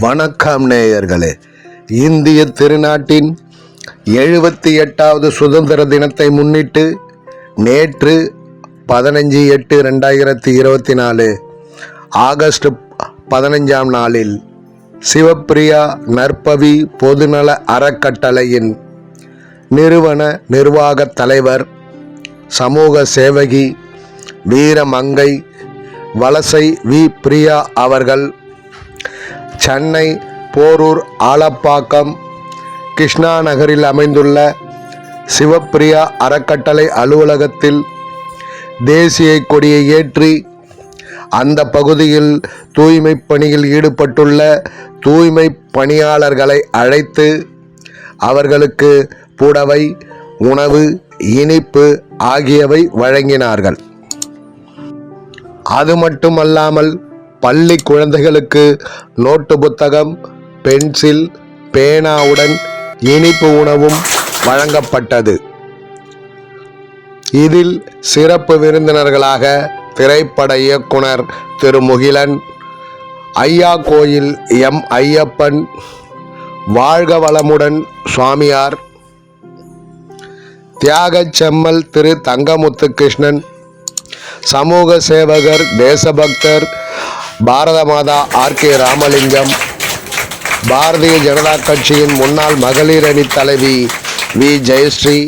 வணக்கம் நேயர்களே. இந்திய திருநாட்டின் எழுபத்தி எட்டாவது சுதந்திர தினத்தை முன்னிட்டு நேற்று பதினஞ்சு எட்டு ரெண்டாயிரத்தி இருபத்தி நாலு ஆகஸ்ட் பதினஞ்சாம் நாளில் சிவப்பிரியா நற்பவி பொதுநல அறக்கட்டளையின் நிறுவன நிர்வாகத் தலைவர் சமூக சேவகி வீரமங்கை வலசை வி பிரியா அவர்கள் சென்னை போரூர் ஆலப்பாக்கம் கிருஷ்ணா நகரில் அமைந்துள்ள சிவப்பிரியா அறக்கட்டளை அலுவலகத்தில் தேசிய கொடியை ஏற்றி அந்த பகுதியில் தூய்மை பணியில் ஈடுபட்டுள்ள தூய்மை பணியாளர்களை அழைத்து அவர்களுக்கு புடவை உணவு இனிப்பு ஆகியவை வழங்கினார்கள். அது மட்டுமல்லாமல் பள்ளி குழந்தைகளுக்கு நோட்டு புத்தகம் பென்சில் பேனாவுடன் இனிப்பு உணவும் வழங்கப்பட்டது. இதில் சிறப்பு விருந்தினர்களாக திரைப்பட இயக்குனர் திரு முகிலன் ஐயா கோயில் எம் ஐயப்பன் வாழ்க வளமுடன் சுவாமியார் தியாகச் செம்மல் திரு தங்கமுத்து கிருஷ்ணன் சமூக சேவகர் தேசபக்தர் பாரத மாதா ஆர் கே ராமலிங்கம் பாரதிய ஜனதா கட்சியின் முன்னாள் மகளிர் அணி தலைவி வி. ஜெயஸ்ரீ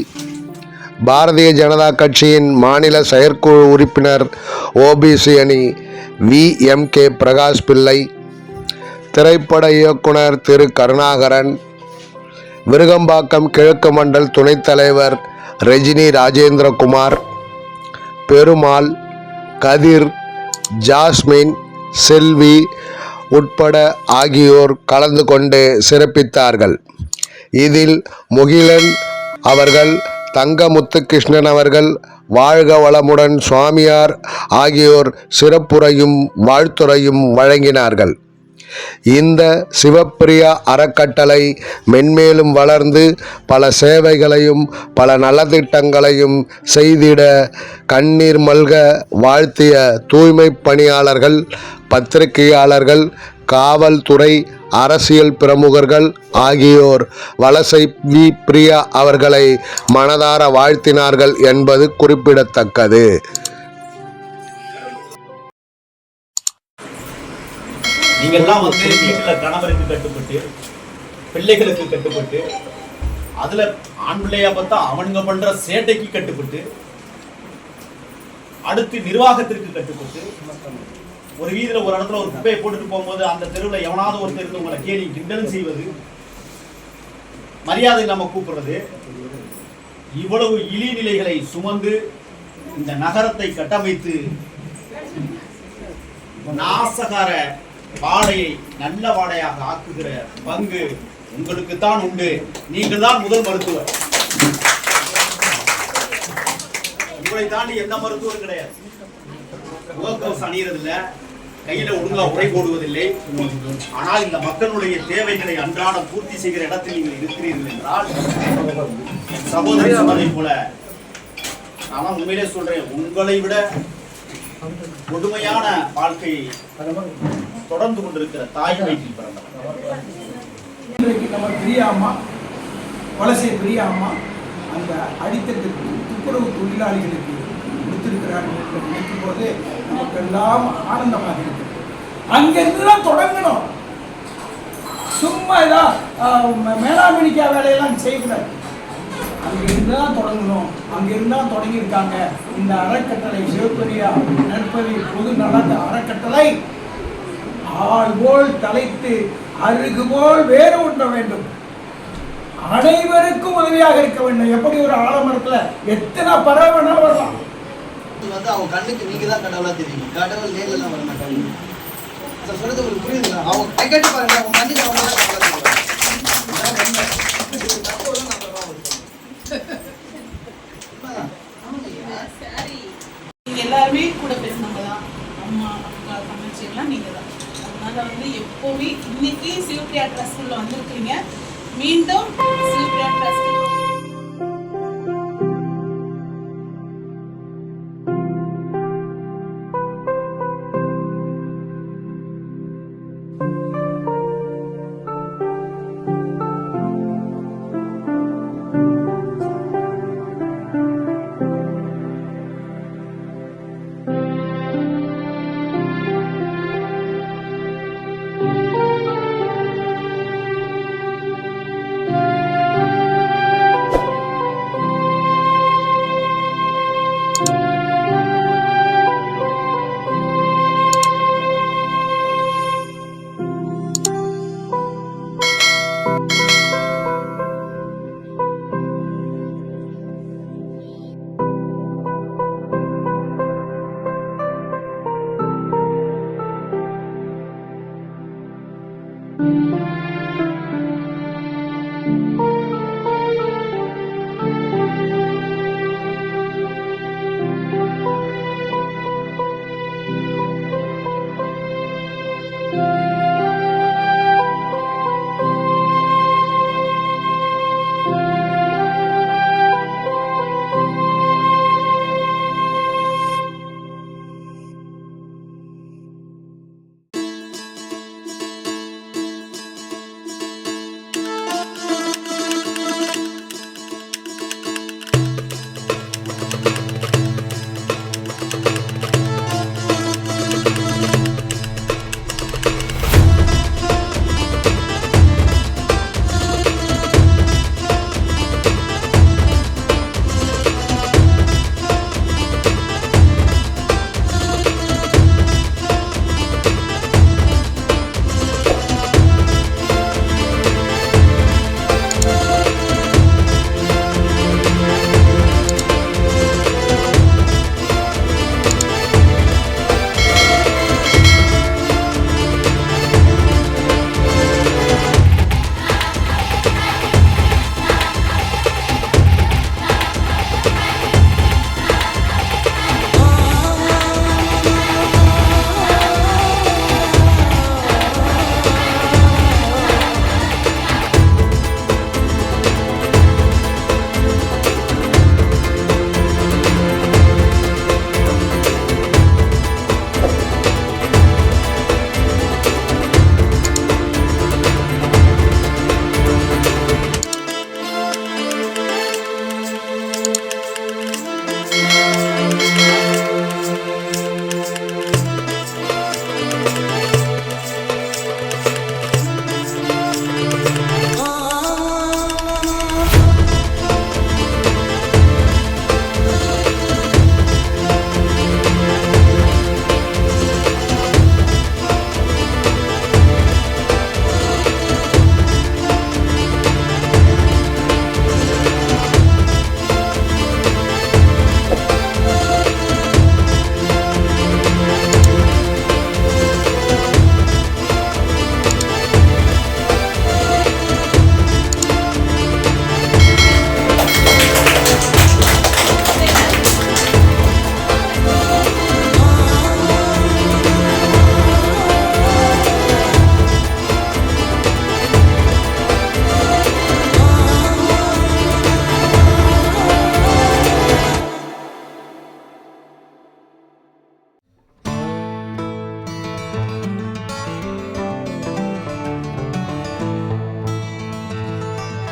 பாரதிய ஜனதா கட்சியின் மாநில செயற்குழு உறுப்பினர் ஓபிசி அணி வி. எம். கே. பிரகாஷ் பிள்ளை திரைப்பட இயக்குனர் திரு. கருணாகரன் விருகம்பாக்கம் கிழக்கு மண்டல் துணைத் தலைவர் ரஜினி ராஜேந்திரகுமார் பெருமாள் கதிர் ஜாஸ்மின் செல்வி உட்பட ஆகியோர் கலந்து கொண்டு சிறப்பித்தார்கள். இதில் முகிலன் அவர்கள் தங்கமுத்துகிருஷ்ணன் அவர்கள் வாழ்க வளமுடன் சுவாமியார் ஆகியோர் சிறப்புரையும் வாழ்த்துறையும் வழங்கினார்கள். இந்த சிவப்பிரியா அறக்கட்டளை மென்மேலும் வளர்ந்து பல சேவைகளையும் பல நலத்திட்டங்களையும் செய்திட கண்ணீர் மல்க வாழ்த்திய தூய்மை பணியாளர்கள் பத்திரிகையாளர்கள் காவல்துறை அரசியல் பிரமுகர்கள் ஆகியோர். வலசை வி. பிரியா அவர்களை மனதார வாழ்த்தினார்கள் என்பது குறிப்பிடத்தக்கது. நீங்கெல்லாம் வந்து வீட்டுல கணவருக்கு கட்டுப்பட்டு பிள்ளைகளுக்கு கட்டுப்பட்டு அதுல ஆண் பிள்ளையா பார்த்தா அவனுங்க பண்ற சேட்டைக்கு கட்டுப்பட்டு அடுத்து நிர்வாகத்திற்கு கட்டுப்பட்டு ஒரு வீதியில ஒரு இடத்துல ஒரு குப்பையை போட்டுட்டு போகும்போது அந்த தெருவில் எவனாவது ஒருத்தர் இருந்து உங்களை கேலி கிண்டல் செய்வது மரியாதை இல்லாம கூப்பிடுறது இவ்வளவு இழிநிலைகளை சுமந்து இந்த நகரத்தை கட்டமைத்து நாசகார வாடையை நல்ல வாடையாக ஆக்குகிற பங்கு உங்களுக்கு தான் உண்டு. நீங்கள் தான் முதல் மருத்துவர். உங்களை தாண்டி எந்த மருத்துவரும் கிடையாது. முகக்கவசம் அணியறதில்ல. கையில ஒழுங்கா உரை போடுவதில்லை. ஆனால் இந்த மக்களுடைய தேவைகளை அன்றாடம் பூர்த்தி செய்கிற இடத்தில் நீங்கள் இருக்கிறீர்கள் என்றால் சகோதரி சொன்னதை போல நான் உண்மையிலே சொல்றேன் உங்களை விட கொடுமையான வாழ்க்கை தொடர்ந்து கொண்டிருக்கிற தாய் வயிற்றில் பிறந்தவர் இன்றைக்கு நம்ம பிரியாமா வலசை அம்மா அந்த அடித்தட்டுக்கு துப்புரவு தொழிலாளிகளுக்கு கொடுத்திருக்கிறார்கள் என்று நினைக்கும் போது நமக்கெல்லாம் ஆனந்தமாக இருக்கு அங்கிருந்து தான் தொடங்கணும். சும்மா ஏதா மேலாமணிக்கா வேலையெல்லாம் செய்யக்கூடாது. அங்கிருந்து தான் தொடங்கணும். அங்கிருந்து தான் தொடங்கியிருக்காங்க. இந்த அறக்கட்டளை சிவப்பெரியா நற்பதி பொது நலந்த அறக்கட்டளை ஆள் போல் தலைத்து அருகு போல் வேறு ஒன்ற வேண்டும். அனைவருக்கும் உதவியாக இருக்க வேண்டும். எப்படி ஒரு ஆலமரத்துல எத்தனை பறவை வேணாலும் வரலாம். வந்து அவங்க கண்ணுக்கு நீங்க தான் கடவுளா தெரியும். கடவுள் நேர்ல எல்லாம் வர மாட்டாங்க சார் சொல்றது உங்களுக்கு புரியுதுங்களா? அவங்க கை கட்டி பாருங்க. அவங்க கண்ணுக்கு அவங்க தான் கடவுளா தெரியும். இதான் உண்மை. இது தப்பு எல்லாம் நம்ம தான் இருக்கும். உண்மைதான். நீங்க எல்லாருமே கூட பேசினவங்க தான் அம்மா அக்கா தங்கச்சி எல்லாம் நீங்க தான் அதனால வந்து எப்போவுமே இன்னைக்கு சிவபிரியா ட்ரஸ்ட்ல வந்திருக்கீங்க மீண்டும் சிவப்பிரியா ட்ரஸ்ட் Música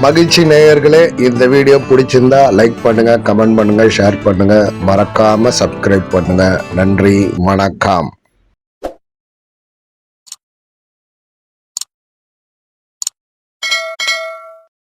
மகிழ்ச்சி நேயர்களே இந்த வீடியோ பிடிச்சிருந்தா லைக் பண்ணுங்க கமெண்ட் பண்ணுங்க ஷேர் பண்ணுங்க. மறக்காம சப்ஸ்கிரைப் பண்ணுங்க. நன்றி வணக்கம்.